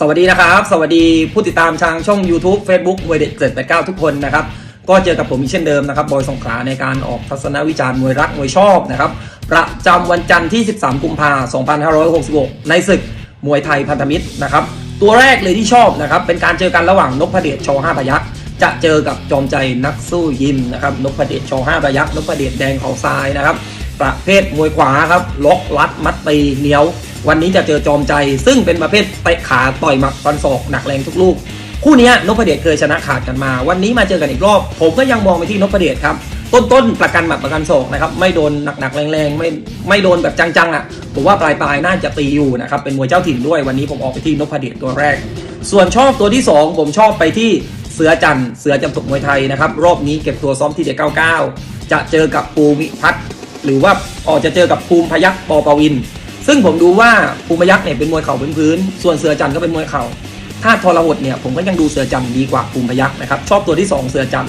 สวัสดีนะครับ สวัสดีผู้ติดตามทางช่อง YouTube Facebook มวยเด็ดเจ็ดแปดเก้าทุกคนนะครับ ก็เจอกับผมอีกเช่นเดิมนะครับบอยสงขาในการออกทัศนวิจารณ์มวยรักมวยชอบนะครับ ประจำวันจันทร์ที่ 13 กุมภาพันธ์ 2566 ในศึกมวยไทยพันธมิตรนะครับ ตัวแรกเลยที่ชอบนะครับ เป็นการเจอกันระหว่างนพเดชชห้าพยักษ์จะเจอกับจอมใจนักสู้ยิมนะครับนพเดชชห้าพยักษ์นพเดชแดงเขาทรายนะครับ ประเภทมวยขวาครับล็อกลัดมัดตีเหนียว วันนี้จะเจอจอมใจ ซึ่งเป็นประเภทเตะขาต่อยหมัดฟันศอกหนักแรงทุกลูก คู่นี้นพเดชเคยชนะขาดกันมา วันนี้มาเจอกันอีกรอบ ผมก็ยังมองไปที่นพเดชครับต้นต้นประกันหมัดประกันศอกนะครับไม่โดนหนักๆแรงๆไม่ไม่โดนแบบจังๆอะผมว่าปลายปลายน่าจะตีอยู่นะครับเป็นมวยเจ้าถิ่นด้วยวันนี้ผมออกไปที่นพเดชตัวแรก ส่วนชอบตัวที่สองผมชอบไปที่เสือจันเสือจำตกมวยไทยนะครับรอบนี้เก็บตัวซ้อมที่เด็ก99 จะเจอกับภูมิพัฒหรือว่าออกจะเจอกับภูมิพยักษ์ปอปวิน ซึ่งผมดูว่าภูมิยักษ์เนี่ยเป็นมวยเข่าพื้นๆส่วนเสือจันก็เป็นมวยเข่า ถ้าทรหดเนี่ยผมก็ยังดูเสือจันดีกว่าภูมิยักษ์นะครับ ชอบตัวที่ 2 เสือจัน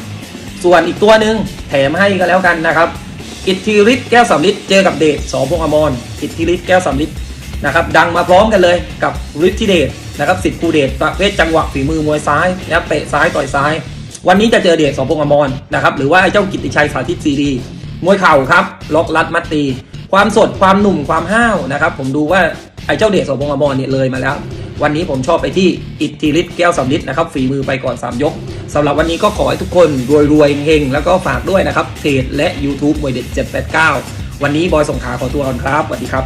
ส่วนอีกตัวหนึ่งแถมให้ก็แล้วกันนะครับ อิทธิฤทธิ์แก้วสำลิดเจอกับเดชสองพงษ์อมรอิทธิฤทธิ์แก้วสำลิดนะครับดังมาพร้อมกันเลยกับฤทธิเดชนะครับสิทธิ์ภูเดชประเภทจังหวะฝีมือมวยซ้ายนะเตะซ้ายต่อยซ้าย วันนี้จะเจอเดชสองพงษ์อมรนะครับหรือว่าไอ้เจ้ากิติชัยสาธิตซีดีมวยเข่าครับล็อกลัดมัดตี ความสดความหนุ่มความห้าวนะครับ ผมดูว่าไอ้เจ้าเดชสมพงษ์อมรเนี่ยเลยมาแล้ว วันนี้ผมชอบไปที่อิทธิฤทธิ์แก้วสำลิดนะครับฝีมือไปก่อน 3 ยกสำหรับวันนี้ก็ขอให้ทุกคนรวยรวยเฮงแล้วก็ฝากด้วยนะครับเพจและ YouTube มวยเด็ด789 วันนี้บอยสงขาขอตัวก่อนครับสวัสดีครับ